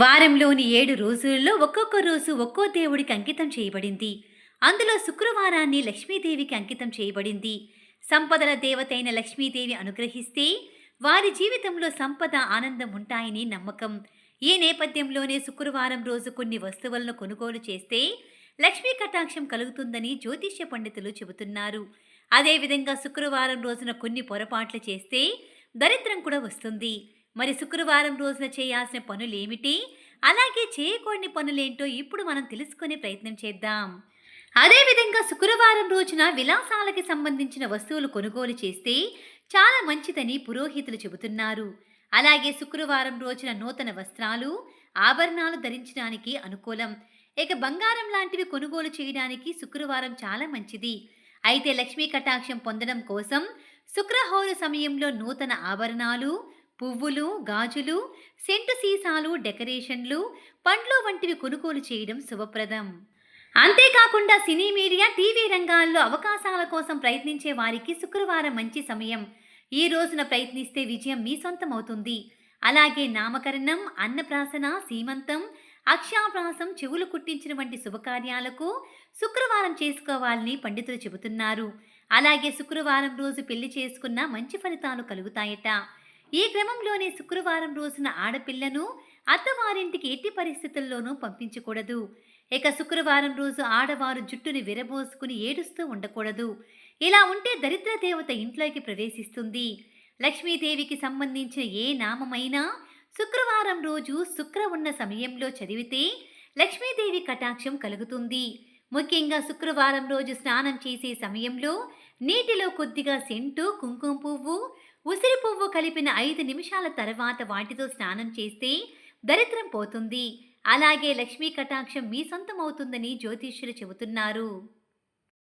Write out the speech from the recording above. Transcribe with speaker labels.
Speaker 1: వారంలోని ఏడు రోజుల్లో ఒక్కొక్క రోజు ఒక్కో దేవుడికి అంకితం చేయబడింది. అందులో శుక్రవారాన్ని లక్ష్మీదేవికి అంకితం చేయబడింది. సంపదల దేవతైన లక్ష్మీదేవి అనుగ్రహిస్తే వారి జీవితంలో సంపద ఆనందం ఉంటాయని నమ్మకం. ఈ నేపథ్యంలోనే శుక్రవారం రోజు కొన్ని వస్తువులను కొనుగోలు చేస్తే లక్ష్మీ కటాక్షం కలుగుతుందని జ్యోతిష్య పండితులు చెబుతున్నారు. అదేవిధంగా శుక్రవారం రోజున కొన్ని పొరపాట్లు చేస్తే దరిద్రం కూడా వస్తుంది. మరి శుక్రవారం రోజున చేయాల్సిన పనులేమిటి? అలాగే చేయకూడని పనులేంటో ఇప్పుడు మనం తెలుసుకునే ప్రయత్నం చేద్దాం. అదేవిధంగా శుక్రవారం రోజున విలాసాలకి సంబంధించిన వస్తువులు కొనుగోలు చేస్తే చాలా మంచిదని పురోహితులు చెబుతున్నారు. అలాగే శుక్రవారం రోజున నూతన వస్త్రాలు ఆభరణాలు ధరించడానికి అనుకూలం. ఇక బంగారం లాంటివి కొనుగోలు చేయడానికి శుక్రవారం చాలా మంచిది. అయితే లక్ష్మీ కటాక్షం పొందడం కోసం శుక్రహోర సమయంలో నూతన ఆభరణాలు పువ్వులు గాజులు సెంటు సీసాలు డెకరేషన్లు పండ్లు వంటివి కొనుగోలు చేయడం శుభప్రదం. అంతేకాకుండా సినీ మీడియా టీవీ రంగాల్లో అవకాశాల కోసం ప్రయత్నించే వారికి శుక్రవారం మంచి సమయం. ఈ రోజున ప్రయత్నిస్తే విజయం మీ సొంతం అవుతుంది అలాగే నామకరణం అన్నప్రాసన సీమంతం అక్షాభ్రాసం చెవులు కుట్టించిన వంటి శుభకార్యాలకు శుక్రవారం చేసుకోవాలని పండితులు చెబుతున్నారు. అలాగే శుక్రవారం రోజు పెళ్ళి చేసుకున్న మంచి ఫలితాలు కలుగుతాయట. ఈ క్రమంలోనే శుక్రవారం రోజున ఆడపిల్లను అత్తవారింటికి ఎట్టి పరిస్థితుల్లోనూ పంపించకూడదు. ఇక శుక్రవారం రోజు ఆడవారు జుట్టుని విరబోసుకుని ఏడుస్తూ ఉండకూడదు. ఇలా ఉంటే దరిద్ర దేవత ఇంట్లోకి ప్రవేశిస్తుంది. లక్ష్మీదేవికి సంబంధించిన ఏ నామమైనా శుక్రవారం రోజు శుక్ర ఉన్న సమయంలో చదివితే లక్ష్మీదేవి కటాక్షం కలుగుతుంది. ముఖ్యంగా శుక్రవారం రోజు స్నానం చేసే సమయంలో నీటిలో కొద్దిగా సెంటు కుంకుమ పువ్వు ఉసిరి పువ్వు కలిపిన ఐదు నిమిషాల తర్వాత వాటితో స్నానం చేస్తే దరిద్రం పోతుంది. అలాగే లక్ష్మీ కటాక్షం మీ సొంతం అవుతుందని జ్యోతిష్యులు చెబుతున్నారు.